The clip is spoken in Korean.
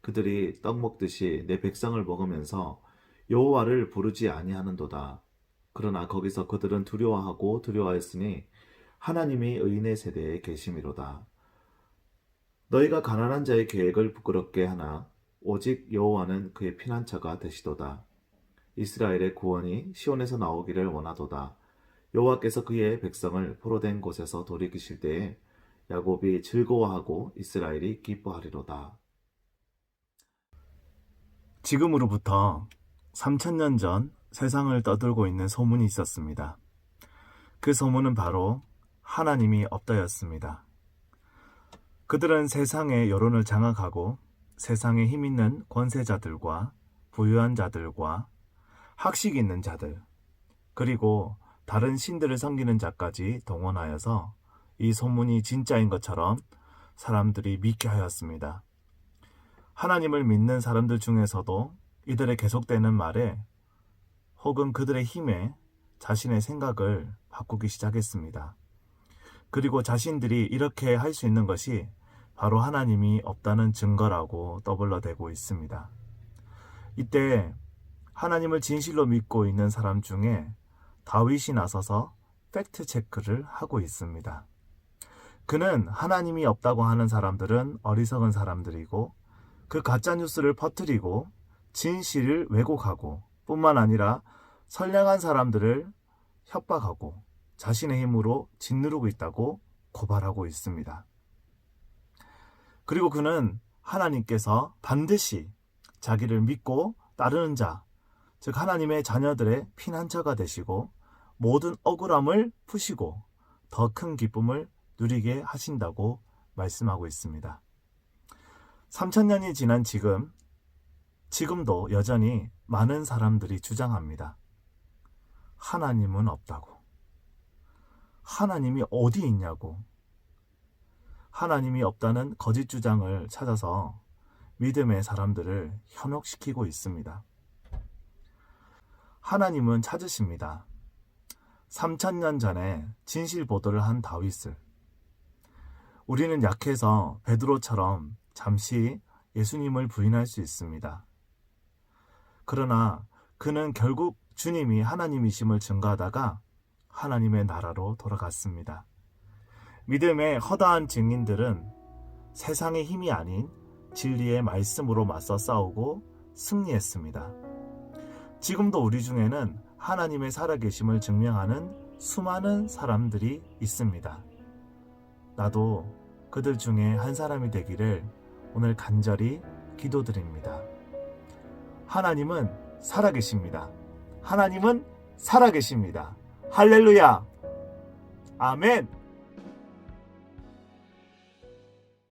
그들이 떡 먹듯이 내 백성을 먹으면서 여호와를 부르지 아니하는도다. 그러나 거기서 그들은 두려워하고 두려워했으니 하나님이 의인의 세대에 계심이로다. 너희가 가난한 자의 계획을 부끄럽게 하나 오직 여호와는 그의 피난처가 되시도다. 이스라엘의 구원이 시온에서 나오기를 원하도다. 여호와께서 그의 백성을 포로된 곳에서 돌이키실 때에 야곱이 즐거워하고 이스라엘이 기뻐하리로다. 지금으로부터 3천년 전 세상을 떠들고 있는 소문이 있었습니다. 그 소문은 바로 하나님이 없다였습니다. 그들은 세상의 여론을 장악하고 세상에 힘 있는 권세자들과 부유한 자들과 학식 있는 자들, 그리고 다른 신들을 섬기는 자까지 동원하여서 이 소문이 진짜인 것처럼 사람들이 믿게 하였습니다. 하나님을 믿는 사람들 중에서도 이들의 계속되는 말에 혹은 그들의 힘에 자신의 생각을 바꾸기 시작했습니다. 그리고 자신들이 이렇게 할 수 있는 것이 바로 하나님이 없다는 증거라고 떠벌러대고 있습니다. 이때 하나님을 진실로 믿고 있는 사람 중에 다윗이 나서서 팩트 체크를 하고 있습니다. 그는 하나님이 없다고 하는 사람들은 어리석은 사람들이고 그 가짜 뉴스를 퍼뜨리고 진실을 왜곡하고 뿐만 아니라 선량한 사람들을 협박하고 자신의 힘으로 짓누르고 있다고 고발하고 있습니다. 그리고 그는 하나님께서 반드시 자기를 믿고 따르는 자, 즉 하나님의 자녀들의 피난처가 되시고 모든 억울함을 푸시고 더 큰 기쁨을 누리게 하신다고 말씀하고 있습니다. 3천년이 지난 지금, 지금도 여전히 많은 사람들이 주장합니다. 하나님은 없다고. 하나님이 어디 있냐고. 하나님이 없다는 거짓 주장을 찾아서 믿음의 사람들을 현혹시키고 있습니다. 하나님은 찾으십니다. 3천년 전에 진실 보도를 한 다윗을 우리는 약해서 베드로처럼 잠시 예수님을 부인할 수 있습니다. 그러나 그는 결국 주님이 하나님이심을 증거하다가 하나님의 나라로 돌아갔습니다. 믿음의 허다한 증인들은 세상의 힘이 아닌 진리의 말씀으로 맞서 싸우고 승리했습니다. 지금도 우리 중에는 하나님의 살아계심을 증명하는 수많은 사람들이 있습니다. 나도 그들 중에 한 사람이 되기를 오늘 간절히 기도드립니다. 하나님은 살아계십니다. 하나님은 살아계십니다. 할렐루야! 아멘!